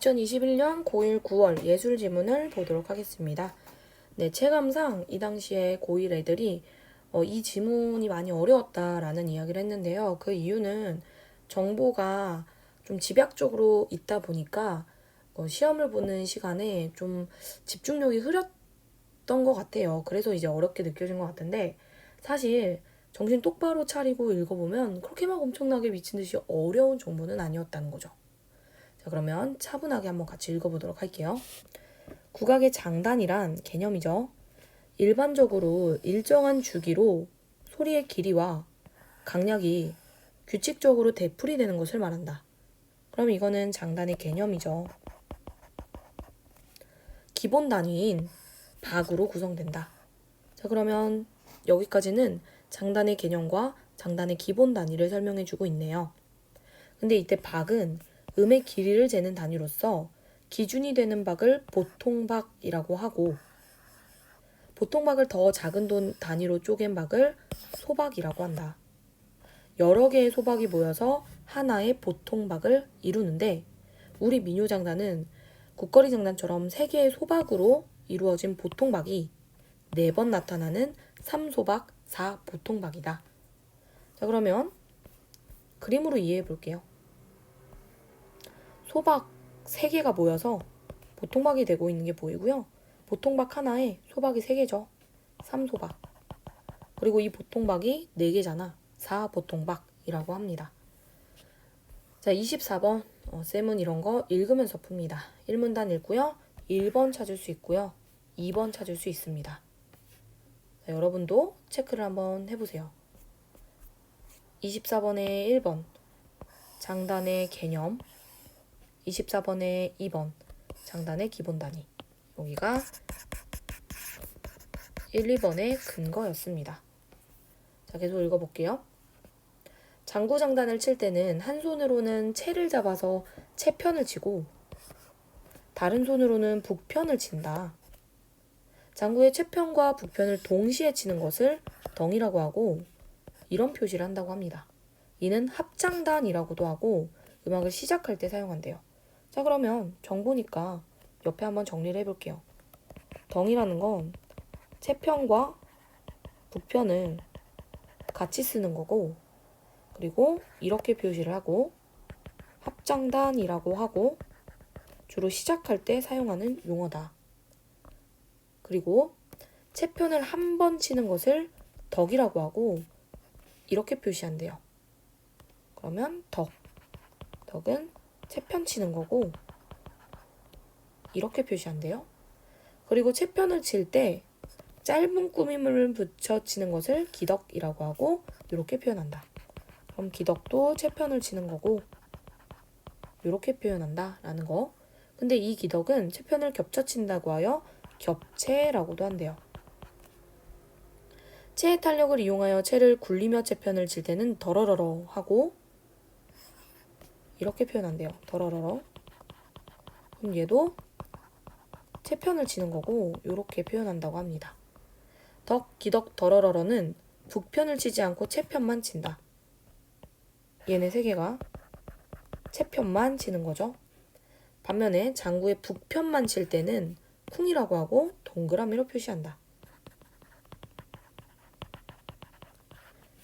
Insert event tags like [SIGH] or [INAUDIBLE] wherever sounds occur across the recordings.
2021년 고1 9월 예술 지문을 보도록 하겠습니다. 네, 체감상 이 당시에 고1 애들이 어, 이 지문이 많이 어려웠다라는 이야기를 했는데요. 그 이유는 정보가 좀 집약적으로 있다 보니까 어, 시험을 보는 시간에 좀 집중력이 흐렸던 것 같아요. 그래서 이제 어렵게 느껴진 것 같은데 사실 정신 똑바로 차리고 읽어보면 그렇게 막 엄청나게 미친 듯이 어려운 정보는 아니었다는 거죠. 자, 그러면 차분하게 한번 같이 읽어보도록 할게요. 국악의 장단이란 개념이죠. 일반적으로 일정한 주기로 소리의 길이와 강약이 규칙적으로 되풀이 되는 것을 말한다. 그럼 이거는 장단의 개념이죠. 기본 단위인 박으로 구성된다. 자, 그러면 여기까지는 장단의 개념과 장단의 기본 단위를 설명해 주고 있네요. 근데 이때 박은 음의 길이를 재는 단위로서 기준이 되는 박을 보통박이라고 하고 보통박을 더 작은 돈 단위로 쪼갠 박을 소박이라고 한다. 여러 개의 소박이 모여서 하나의 보통박을 이루는데 우리 민요장단은 국거리 장단처럼 세 개의 소박으로 이루어진 보통박이 네 번 나타나는 3소박 4보통박이다. 자 그러면 그림으로 이해해 볼게요. 소박 3개가 모여서 보통박이 되고 있는 게 보이고요. 보통박 하나에 소박이 3개죠. 3소박. 그리고 이 보통박이 4개잖아. 4보통박이라고 합니다. 자, 24번. 어, 쌤은 이런 거 읽으면서 풉니다. 1문단 읽고요. 1번 찾을 수 있고요. 2번 찾을 수 있습니다. 자, 여러분도 체크를 한번 해보세요. 24번에 1번. 장단의 개념. 24번에 2번 장단의 기본 단위 여기가 1, 2번의 근거였습니다. 자, 계속 읽어볼게요. 장구 장단을 칠 때는 한 손으로는 채를 잡아서 채편을 치고 다른 손으로는 북편을 친다. 장구의 채편과 북편을 동시에 치는 것을 덩이라고 하고 이런 표시를 한다고 합니다. 이는 합장단이라고도 하고 음악을 시작할 때 사용한대요. 자, 그러면 정보니까 옆에 한번 정리를 해볼게요. 덩이라는 건 채편과 북편을 같이 쓰는 거고, 그리고 이렇게 표시를 하고, 합장단이라고 하고, 주로 시작할 때 사용하는 용어다. 그리고 채편을 한 번 치는 것을 덕이라고 하고, 이렇게 표시한대요. 그러면 덕. 덕은 채편 치는 거고 이렇게 표시한대요. 그리고 채편을 칠 때 짧은 꾸밈을 붙여 치는 것을 기덕이라고 하고 이렇게 표현한다. 그럼 기덕도 채편을 치는 거고 이렇게 표현한다 라는 거. 근데 이 기덕은 채편을 겹쳐 친다고 하여 겹채라고도 한대요. 채의 탄력을 이용하여 채를 굴리며 채편을 칠 때는 더러러러 하고 이렇게 표현한대요. 더러러러. 그럼 얘도 채편을 치는 거고 이렇게 표현한다고 합니다. 덕, 기덕, 더러러러는 북편을 치지 않고 채편만 친다. 얘네 세 개가 채편만 치는 거죠. 반면에 장구의 북편만 칠 때는 쿵이라고 하고 동그라미로 표시한다.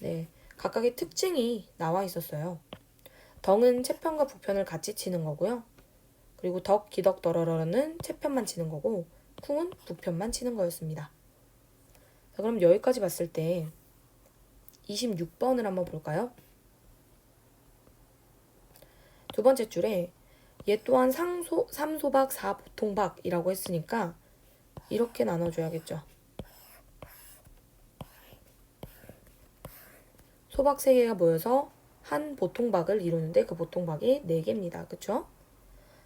네, 각각의 특징이 나와 있었어요. 덩은 채편과 북편을 같이 치는 거고요. 그리고 덕, 기덕, 더러러는 채편만 치는 거고 쿵은 북편만 치는 거였습니다. 자, 그럼 여기까지 봤을 때 26번을 한번 볼까요? 두 번째 줄에 얘 또한 상소, 3소박, 4보통박이라고 했으니까 이렇게 나눠줘야겠죠. 소박 3개가 모여서 한 보통박을 이루는데 그 보통박이 4개입니다. 그쵸?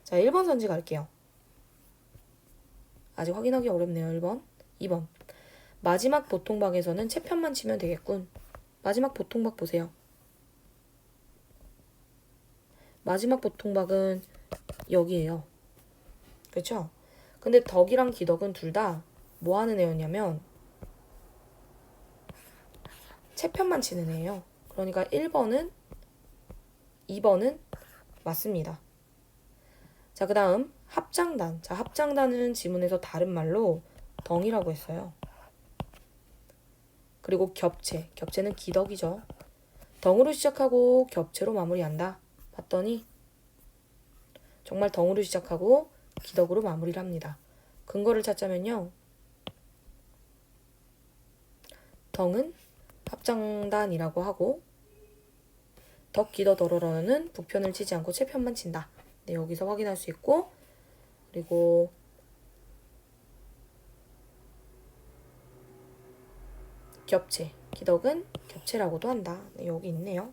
자, 1번 선지 갈게요. 아직 확인하기 어렵네요. 1번. 2번. 마지막 보통박에서는 채편만 치면 되겠군. 마지막 보통박 보세요. 마지막 보통박은 여기에요. 그쵸? 근데 덕이랑 기덕은 둘 다 뭐 하는 애였냐면 채편만 치는 애예요. 그러니까 1번은 2번은 맞습니다. 자, 그 다음 합장단. 자, 합장단은 지문에서 다른 말로 덩이라고 했어요. 그리고 겹체. 겹체는 기덕이죠. 덩으로 시작하고 겹체로 마무리한다. 봤더니 정말 덩으로 시작하고 기덕으로 마무리를 합니다. 근거를 찾자면요. 덩은 합장단이라고 하고 덕 기더 더러러는 북편을 치지 않고 채편만 친다. 네, 여기서 확인할 수 있고 그리고 겹체 기덕은 겹체라고도 한다. 네, 여기 있네요.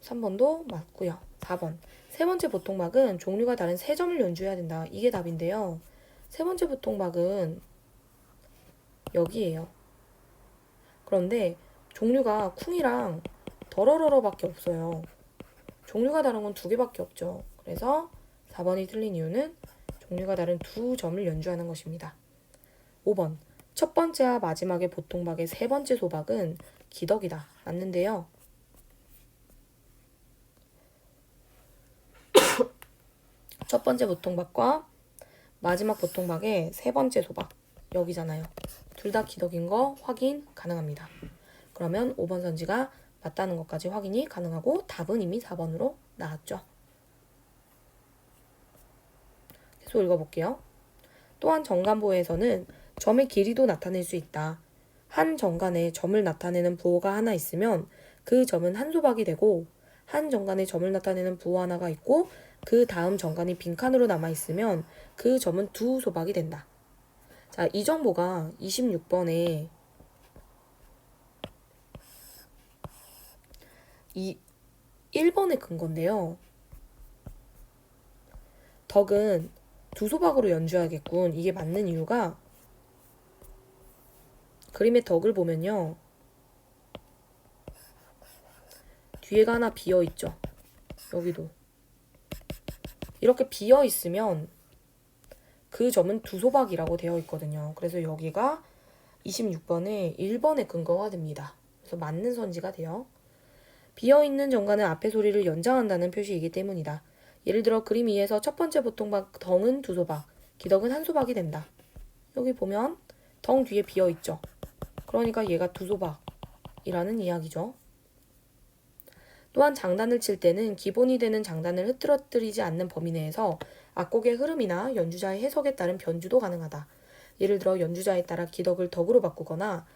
3번도 맞고요. 4번. 세 번째 보통박은 종류가 다른 세 점을 연주해야 된다. 이게 답인데요. 세 번째 보통박은 여기에요. 그런데 종류가 쿵이랑 더러러러밖에 없어요. 종류가 다른 건 두 개밖에 없죠. 그래서 4번이 틀린 이유는 종류가 다른 두 점을 연주하는 것입니다. 5번. 첫 번째와 마지막의 보통박의 세 번째 소박은 기덕이다. 맞는데요. [COUGHS] 첫 번째 보통박과 마지막 보통박의 세 번째 소박 여기잖아요. 둘 다 기덕인 거 확인 가능합니다. 그러면 5번 선지가 맞다는 것까지 확인이 가능하고 답은 이미 4번으로 나왔죠. 계속 읽어볼게요. 또한 정관보에서는 점의 길이도 나타낼 수 있다. 한 정관에 점을 나타내는 부호가 하나 있으면 그 점은 한 소박이 되고 한 정관에 점을 나타내는 부호 하나가 있고 그 다음 정관이 빈칸으로 남아 있으면 그 점은 두 소박이 된다. 자, 이 정보가 26번에 이 1번의 근건데요. 덕은 두 소박으로 연주하겠군. 이게 맞는 이유가 그림의 덕을 보면요. 뒤에가 하나 비어 있죠. 여기도. 이렇게 비어 있으면 그 점은 두 소박이라고 되어 있거든요. 그래서 여기가 26번에 1번의 근거가 됩니다. 그래서 맞는 선지가 돼요. 비어 있는 정관은 앞의 소리를 연장한다는 표시이기 때문이다. 예를 들어 그림 2에서 첫 번째 보통박 덩은 두 소박, 기덕은 한 소박이 된다. 여기 보면 덩 뒤에 비어 있죠. 그러니까 얘가 두 소박이라는 이야기죠. 또한 장단을 칠 때는 기본이 되는 장단을 흐트러뜨리지 않는 범위 내에서 악곡의 흐름이나 연주자의 해석에 따른 변주도 가능하다. 예를 들어 연주자에 따라 기덕을 덕으로 바꾸거나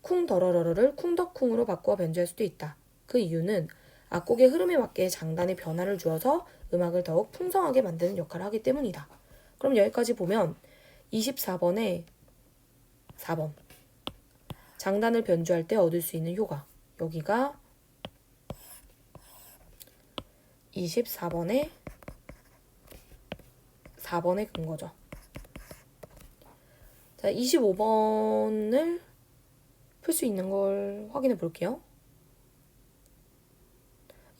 쿵 더러러를 쿵덕쿵으로 바꾸어 변주할 수도 있다. 그 이유는 악곡의 흐름에 맞게 장단에 변화를 주어서 음악을 더욱 풍성하게 만드는 역할을 하기 때문이다. 그럼 여기까지 보면 24번에 4번 장단을 변주할 때 얻을 수 있는 효과 여기가 24번에 4번의 근거죠. 자, 25번을 풀 수 있는 걸 확인해 볼게요.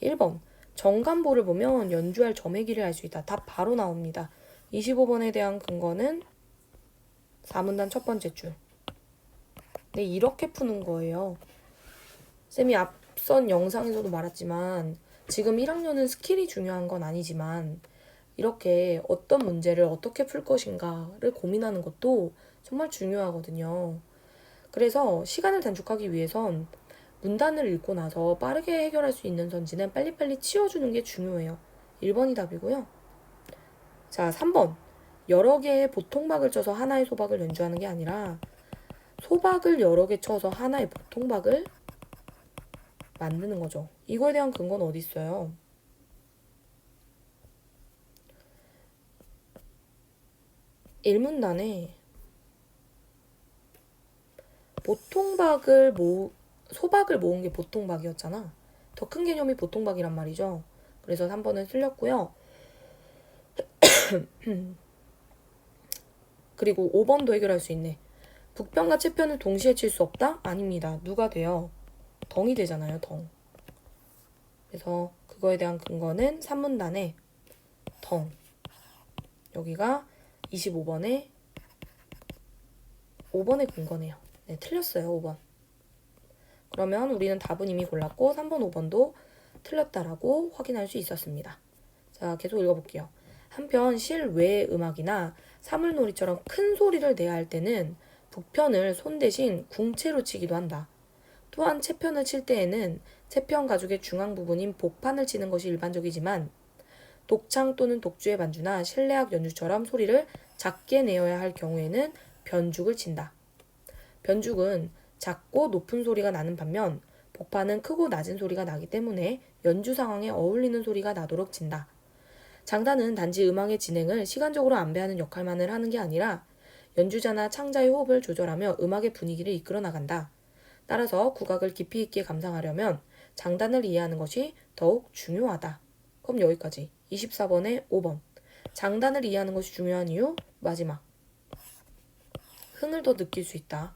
1번. 정간보를 보면 연주할 점의 길을 알수 있다. 답 바로 나옵니다. 25번에 대한 근거는 4문단 첫 번째 줄. 네, 이렇게 푸는 거예요. 쌤이 앞선 영상에서도 말했지만 지금 1학년은 스킬이 중요한 건 아니지만 이렇게 어떤 문제를 어떻게 풀 것인가를 고민하는 것도 정말 중요하거든요. 그래서 시간을 단축하기 위해선 문단을 읽고 나서 빠르게 해결할 수 있는 선지는 빨리빨리 치워주는 게 중요해요. 1번이 답이고요. 자, 3번. 여러 개의 보통박을 쳐서 하나의 소박을 연주하는 게 아니라 소박을 여러 개 쳐서 하나의 보통박을 만드는 거죠. 이거에 대한 근거는 어디 있어요? 일문단에 보통박을 모 소박을 모은 게 보통박이었잖아. 더 큰 개념이 보통박이란 말이죠. 그래서 3번은 틀렸고요. [CLEARS THROAT] 그리고 5번도 해결할 수 있네. 북편과 채편을 동시에 칠 수 없다? 아닙니다. 누가 돼요? 덩이 되잖아요, 덩. 그래서 그거에 대한 근거는 3문단에 덩. 여기가 25번에 5번의 근거네요. 네, 틀렸어요, 5번. 그러면 우리는 답은 이미 골랐고 3번, 5번도 틀렸다라고 확인할 수 있었습니다. 자, 계속 읽어볼게요. 한편 실외 음악이나 사물놀이처럼 큰 소리를 내야 할 때는 북편을 손 대신 궁채로 치기도 한다. 또한 채편을 칠 때에는 채편 가죽의 중앙 부분인 복판을 치는 것이 일반적이지만 독창 또는 독주의 반주나 실내악 연주처럼 소리를 작게 내어야 할 경우에는 변죽을 친다. 변죽은 작고 높은 소리가 나는 반면 복판은 크고 낮은 소리가 나기 때문에 연주 상황에 어울리는 소리가 나도록 친다. 장단은 단지 음악의 진행을 시간적으로 안배하는 역할만을 하는 게 아니라 연주자나 창자의 호흡을 조절하며 음악의 분위기를 이끌어 나간다. 따라서 국악을 깊이 있게 감상하려면 장단을 이해하는 것이 더욱 중요하다. 그럼 여기까지. 24번에 5번. 장단을 이해하는 것이 중요한 이유 마지막. 흥을 더 느낄 수 있다.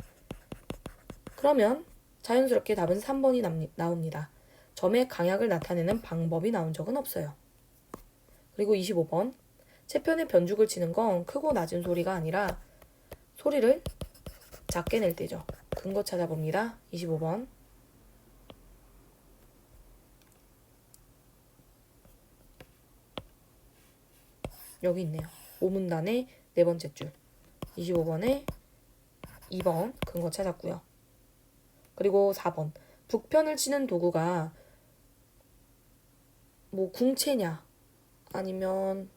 그러면 자연스럽게 답은 3번이 납니- 나옵니다. 점의 강약을 나타내는 방법이 나온 적은 없어요. 그리고 25번. 채편의 변죽을 치는 건 크고 낮은 소리가 아니라 소리를 작게 낼 때죠. 근거 찾아봅니다. 25번. 여기 있네요. 오문단의 네 번째 줄. 25번에 2번 근거 찾았고요. 그리고 4번. 북편을 치는 도구가 뭐 궁채냐 아니면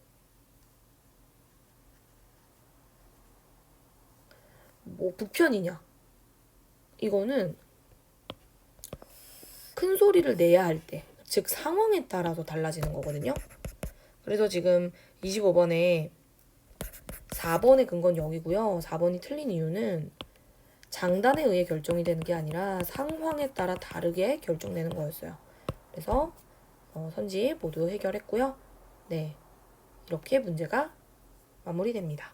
뭐 북편이냐 이거는 큰 소리를 내야 할 때, 즉 상황에 따라서 달라지는 거거든요. 그래서 지금 25번에 4번의 근거는 여기고요. 4번이 틀린 이유는 장단에 의해 결정이 되는 게 아니라 상황에 따라 다르게 결정되는 거였어요. 그래서 어, 선지 모두 해결했고요. 네, 이렇게 문제가 마무리됩니다.